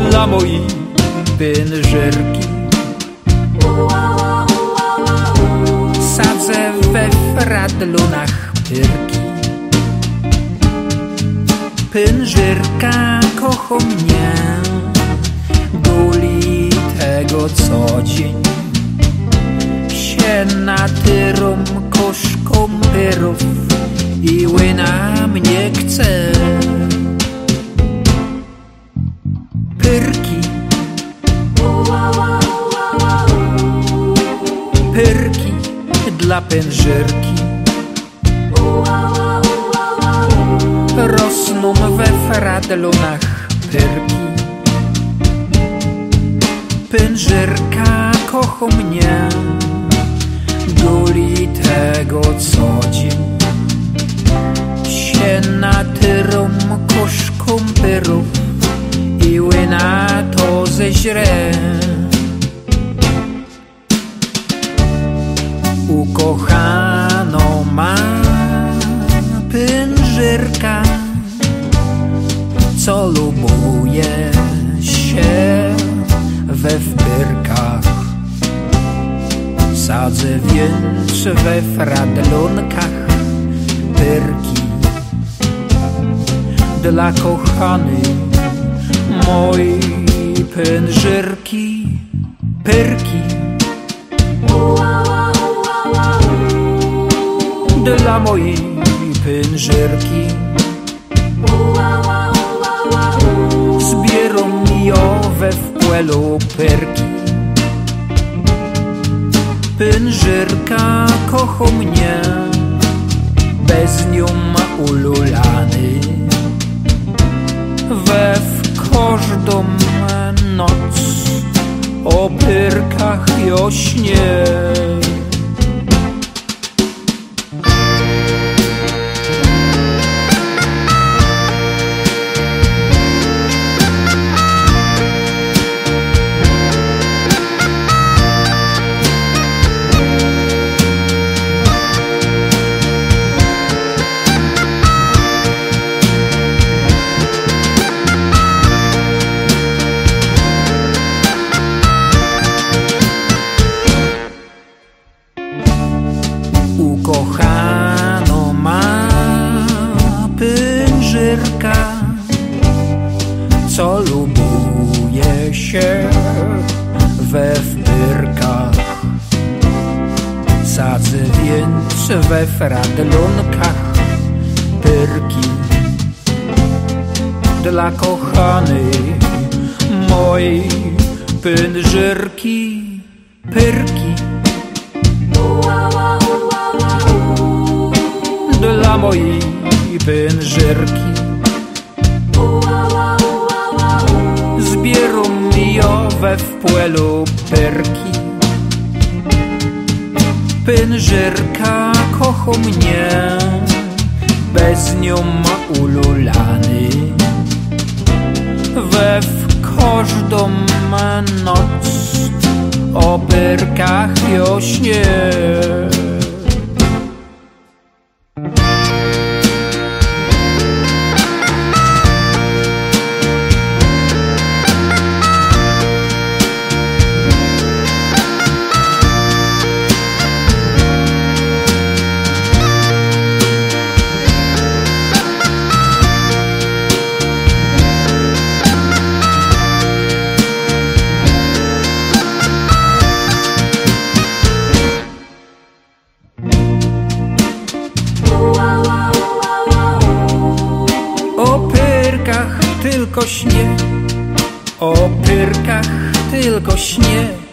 dla moich piężerki Sadzę we fradlunach pyrki. Pężerka kocha mnie Guli tego co dzień Się natyrą koszką pyrów I łyna mnie chce. Dla Rosną we fradlunach pyrki Pężyrka kocha mnie Guli tego co dzień. Się natyrą koszką pyrów I łyna to ze Co lubuje się we wpyrkach. Sadzę więc we fradlonkach pyrki. Dla kochanej mojej pężyrki Pyrki. Dla mojej pężerki owe w płelu perki Pężerka kocha mnie Bez nią ma ululany. We w każdą noc O pyrkach jośnie więc we fradlonkach pyrki. Dla kochanej mojej pężyrki, pyrki. dla mojej pężerki Zbierą mi owe w płelu perki Pężerka kocha mnie Bez nią ma ululany. We w każdą noc O perkach jośnie O tylko śnie, o pyrkach tylko śnie.